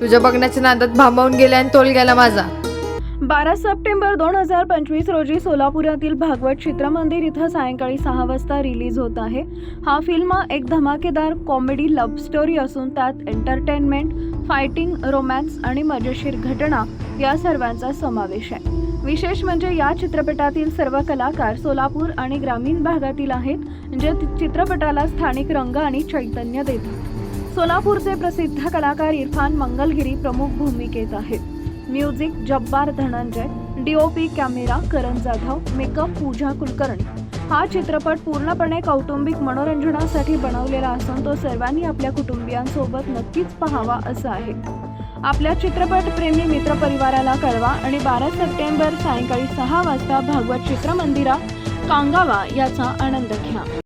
तुझ्या बघण्याच्या नादात भांबावून गेला आणि तोल गेला माझा. बारा सप्टेंबर दोन हजार पंचवीस रोजी सोलापुरातील भागवत चित्रमंदिर इथं सायंकाळी सहा वाजता रिलीज होत आहे. हा फिल्म एक धमाकेदार कॉमेडी लव्ह स्टोरी असून त्यात एंटरटेनमेंट फायटिंग रोमॅन्स आणि मजेशीर घटना या सर्वांचा समावेश आहे. विशेष म्हणजे या चित्रपटातील सर्व कलाकार सोलापूर आणि ग्रामीण भागातील आहेत जे चित्रपटाला स्थानिक रंग आणि चैतन्य देतात. सोलापूरचे प्रसिद्ध कलाकार इरफान मंगलगिरी प्रमुख भूमिकेत आहेत. Music Jabbar Dhananjay DOP camera Karan Jadhav makeup Pooja Kulkarni. हा चित्रपट पूर्णपणे कौटुंबिक मनोरंजनासाठी बनवलेला असून तो सर्वांनी आपल्या कुटुंबियांसोबत नक्कीच पाहावा असं आहे. आपल्या चित्रपट प्रेमी मित्रपरिवाराला कळवा आणि बारा सप्टेंबर सायंकाळी सहा वाजता भागवत चित्रमंदिरा कांगावा याचा आनंद घ्या.